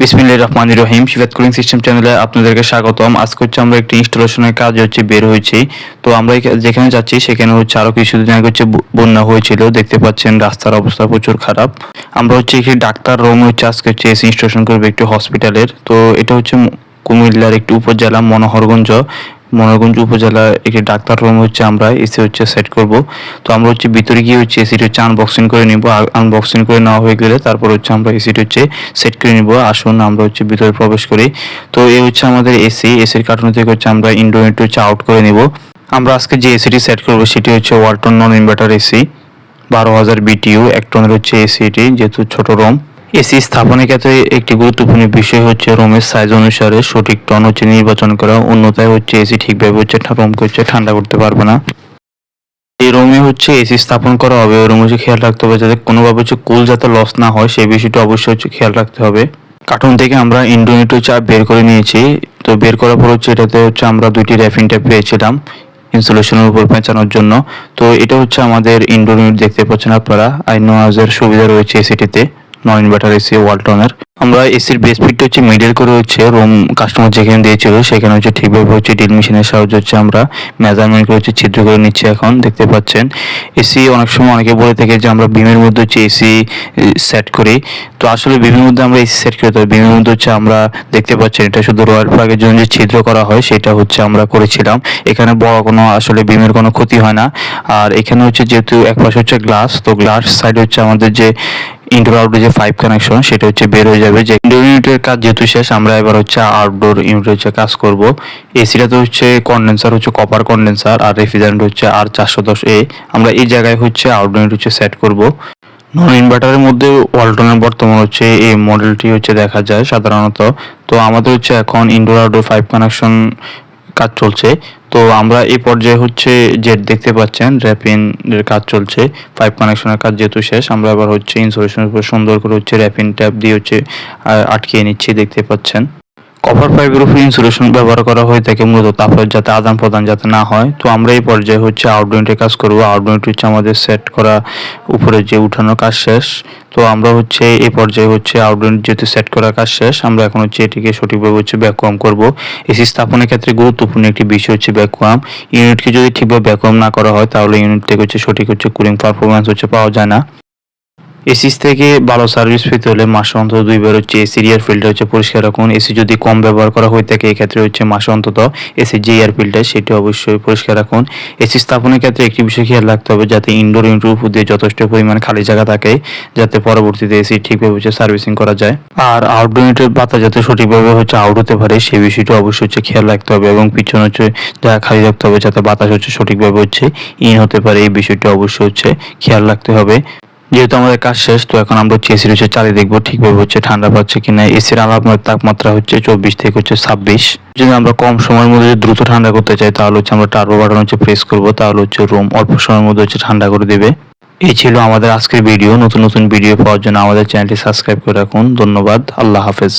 বিসমিল্লাহির রহমানির রহিম শিকাত কুলিং সিস্টেম চ্যানেলে আপনাদেরকে স্বাগতম। আজকে হচ্ছে আমরা একটি ইনস্টলেশনের কাজ হচ্ছে বের হয়েছি। তো আমরা যেখানে যাচ্ছি সেখানে হচ্ছে আরও কিছুদিন আগে হচ্ছে বন্যা হয়েছিল। দেখতে পাচ্ছেন রাস্তার অবস্থা প্রচুর খারাপ। আমরা হচ্ছে একটি ডাক্তার রুম হচ্ছে আজকে হচ্ছে এসি ইনস্টলেশন করবে একটি হসপিটালের তো এটা হচ্ছে কুমিল্লার একটি উপজেলা মনোহরগঞ্জ। মনোহরগঞ্জ উপজেলার একটি ডাক্তার রুম হচ্ছে আমরা এসি হচ্ছে সেট করব। তো আমরা হচ্ছে ভিতরে গিয়ে হচ্ছে এসিটি হচ্ছে আনবক্সিং করে নিব। আনবক্সিং করে নেওয়া হয়ে গেলে তারপর হচ্ছে আমরা এসিটি হচ্ছে সেট করে নিব। আসুন আমরা হচ্ছে ভিতরে প্রবেশ করি। তো এই হচ্ছে আমাদের এসি এসির কার্টুন থেকে হচ্ছে আমরা ইনডোর হচ্ছে আউট করে নিব। আমরা আজকে যে এসিটি সেট করব সেটি হচ্ছে ওয়ালটন নন ইনভার্টার এসি বারো হাজার বিটিইউ এক টনের হচ্ছে এসিটি যেহেতু ছোট রোম এসি স্থাপনের ক্ষেত্রে একটি গুরুত্বপূর্ণ বিষয় হচ্ছে রুমের সাইজ অনুসারে সঠিক টন হচ্ছে নির্বাচন করা। অন্যথায় হচ্ছে এসি ঠিকভাবে হচ্ছে রোমকে হচ্ছে ঠান্ডা করতে পারবে না। এই রুমে হচ্ছে এসি স্থাপন করা হবে। রুমে হচ্ছে খেয়াল রাখতে হবে যাতে কোনোভাবে হচ্ছে কুল যাতে লস না হয়। সেই বিষয়টা অবশ্যই হচ্ছে খেয়াল রাখতে হবে। কার্টুন থেকে আমরা ইন্ডোনেটো চাপ বের করে নিয়েছি। তো বের করার পর হচ্ছে এটাতে হচ্ছে আমরা দুইটি র্যাফিন ট্যাপ পেয়েছিলাম ইনসুলেশনের উপর পেঁচানোর জন্য। তো এটা হচ্ছে আমাদের ইনডোর ইউনিট দেখতে পাচ্ছেন আপনারা। আই নোয়াজের সুবিধা রয়েছে এসিটিতে নন ইনভার্টার এসি ওয়ালটনের আমরা এসির বেস ফিটটা হচ্ছে মিডল করে হচ্ছে রুম কাস্টমার যেখানে দিয়েছিল, সেখানে হচ্ছে ঠিকভাবে হচ্ছে ড্রিল মেশিনের সাহায্যে হচ্ছে আমরা মেজারমেন্ট করে হচ্ছে ছিদ্র করে নিচ্ছি এখন, দেখতে পাচ্ছেন। এসি অনেক সময় অনেকে বলে থাকে যে আমরা বিমের মধ্যে হচ্ছে এসি সেট করি। তো আসলে বিমের মধ্যে আমরা এসি সেট করি তো বিমের মধ্যে হচ্ছে আমরা দেখতে পাচ্ছেন এটা শুধু রয়্যাল প্লাগের জন্য যে ছিদ্র করা হয়, সেটা হচ্ছে আমরা করেছিলাম। এখানে বড় কোনো আসলে বিমের কোনো ক্ষতি হয় না। আর এখানে হচ্ছে যেহেতু এক পাশে হচ্ছে গ্লাস তো গ্লাস সাইডে হচ্ছে আমাদের যে ইনডোর আউটডোর যে ফাইভ কানেকশন সেটা হচ্ছে বের হয়ে যাবে। যে ইনডোর ইউনিটের কাজ যেহেতু শেষ, আমরা এবার হচ্ছে আউটডোর ইউনিট হচ্ছে কাজ করব। এসিটা তো হচ্ছে কন্ডেন্সার হচ্ছে কপার কন্ডেন্সার আর রেফ্রিজারেন্ট হচ্ছে আর চারশো দশ এ আমরা এই জায়গায় হচ্ছে আউটডোর ইউনিট হচ্ছে সেট করব। নন ইনভার্টারের মধ্যে ওয়ালটনের বর্তমান হচ্ছে এই মডেলটি হচ্ছে দেখা যায় সাধারণত। তো আমাদের হচ্ছে এখন ইনডোর আউটডোর ফাইভ কানেকশন কাজ চলছে। তো আমরা এই পর্যায়ে হচ্ছে জেট দেখতে পাচ্ছেন, র্যাপিন এর কাজ চলছে, পাইপ কানেকশনের কাজ যেহেতু শেষ, আমরা আবার হচ্ছে ইনসুলেশনের উপর সুন্দর করে হচ্ছে র্যাপিন ট্যাপ দিয়ে হচ্ছে আটকিয়ে নিচ্ছি, দেখতে পাচ্ছেন। কভার পাইপের উপর ইনসুলেশন ব্যবহার করা হয়ে থাকে মূলত তাপের যাতে আদান প্রদান যাতে না হয়। তো আমরা এই পর্যায়ে হচ্ছে আউটডোরের কাজ করব। আউটডোর হচ্ছে আমাদের সেট করা উপরে যে উঠানোর কাজ শেষ। তো আমরা হচ্ছে এই পর্যায়ে হচ্ছে আউটডোর যেহেতু সেট করার কাজ শেষ, আমরা এখন হচ্ছে এটিকে সঠিকভাবে হচ্ছে ব্যাকুয়াম করব। এসি স্থাপনের ক্ষেত্রে গুরুত্বপূর্ণ একটি বিষয় হচ্ছে ব্যাকুয়াম ইউনিটকে যদি ঠিকভাবে ব্যাকুয়াম না করা হয়, তাহলে ইউনিট থেকে হচ্ছে সঠিক হচ্ছে কুলিং পারফরমেন্স হচ্ছে পাওয়া যায় না। এসিস থেকে ভালো সার্ভিস পেতে হলে মাসে অন্তত দুইবার হচ্ছে এসির এয়ার ফিল্টার হচ্ছে পরিষ্কার রাখুন। এসি যদি কম ব্যবহার করা হয়ে থাকে, এক্ষেত্রে হচ্ছে মাসে অন্তত এসির যে এয়ার ফিল্টার সেটি অবশ্যই পরিষ্কার রাখুন। এসি স্থাপনের ক্ষেত্রে একটি বিষয় খেয়াল রাখতে হবে, যাতে ইনডোর উপর দিয়ে যথেষ্ট পরিমাণ খালি জায়গা থাকে, যাতে পরবর্তীতে এসি ঠিকভাবে হচ্ছে সার্ভিসিং করা যায়। আর আউটডোর ইউনিটের বাতাস যাতে সঠিকভাবে হচ্ছে আউট হতে পারে সেই বিষয়টা অবশ্যই হচ্ছে খেয়াল রাখতে হবে এবং পিছনে হচ্ছে জায়গা খালি রাখতে হবে, যাতে বাতাস হচ্ছে সঠিকভাবে হচ্ছে ইন হতে পারে, এই বিষয়টা অবশ্যই হচ্ছে খেয়াল রাখতে হবে। যেহেতু আমাদের কাজ শেষ, তো এখন আমরা হচ্ছে এসির হচ্ছে চালিয়ে দেখব ঠিকভাবে হচ্ছে ঠান্ডা পাচ্ছে কিনা। এসির আলাপনের তাপমাত্রা হচ্ছে চব্বিশ থেকে হচ্ছে ছাব্বিশ। যদি আমরা কম সময়ের মধ্যে দ্রুত ঠান্ডা করতে চাই, তাহলে হচ্ছে আমরা টার্বো বাটন হচ্ছে প্রেস করব, তাহলে হচ্ছে রুম অল্প সময়ের মধ্যে হচ্ছে ঠান্ডা করে দেবে। এই ছিল আমাদের আজকের ভিডিও নতুন নতুন ভিডিও পাওয়ার জন্য আমাদের চ্যানেলটি সাবস্ক্রাইব করে রাখুন। ধন্যবাদ। আল্লাহ হাফেজ।